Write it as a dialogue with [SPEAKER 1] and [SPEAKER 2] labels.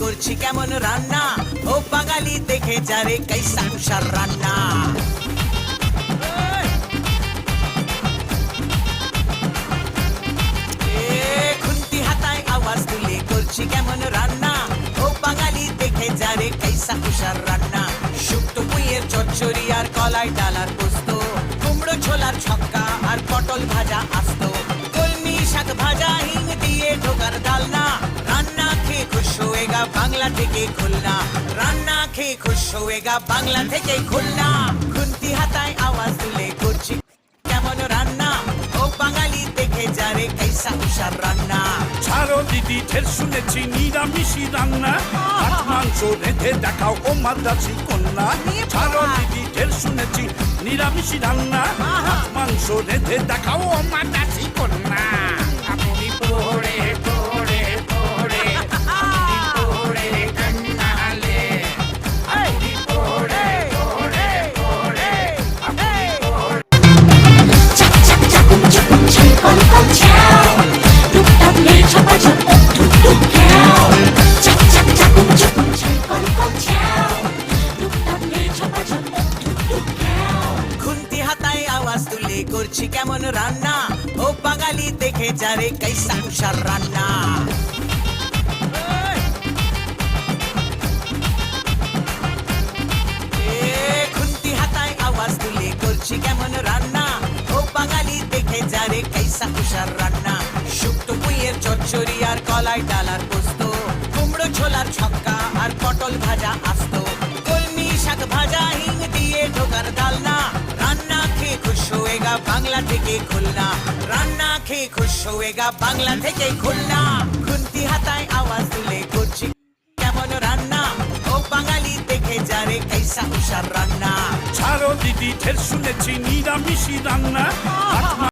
[SPEAKER 1] করছি কেমন রান্না? ও বাঙালি দেখে যারে কাই সংসার রান্না। খুন্তি হাতায় আওয়াজ তুলে করছি কেমন রান্না? ও বাঙালি দেখে যারে কাই কুষার রান্না। শুক্তো পুইয়ের চচ্চড়ি আর কলাই ডালার পোস্ত, কুমড়ো ছোলার ছক্কা আর পটল ভাজা আস্ত। বাংলা থেকে খুলনা। রান্না খেয়ে খুশ হয়েগা বাংলা থেকে খুলনা। খুন্তি হাতায় আওয়াজ তুলে করছি কেমন রান্না? ও বাঙালি দেখে যারে কাইসা উষার রান্না।
[SPEAKER 2] ছাড়ো দিদি ঢের শুনেছি নিরামিষি রান্না। মাছ মাংস রেঁধে দেখাও ও মাদ্রাসি কন্যা। ছাড়ো দিদি ঢের শুনেছি নিরামিষি রান্না। মাছ মাংস রেঁধে দেখাও ও মাদ্রাসি কন্যা।
[SPEAKER 1] করছি কেমন রান্না? ও বাঙালি দেখে যারে কাইসা উষার রান্না। খুন্তি হাতায় আওয়াজ তুলে করছি কেমন রান্না? ও বাঙালি দেখে যারে কাইসা রান্না। শুক্তো পুইয়ের চচ্চড়ি আর কলাই ডালার পোস্ত। কুমড়ো ছোলার ছক্কা আর পটল ভাজা আস্ত। কলমি শাক ভাজা, হিং দিয়ে থেকে খুলনা। রান্না খেয়ে খুশ হয়েগা বাংলা থেকে খুলনা। খুন্তি হাতায় আওয়াজ তুলে করছি কেমন রান্না? ও বাঙালি দেখে যারে কেসা উষার রান্না।
[SPEAKER 2] ছাড়ো দিদি ঠের শুনেছি নিরামিষি রান্না।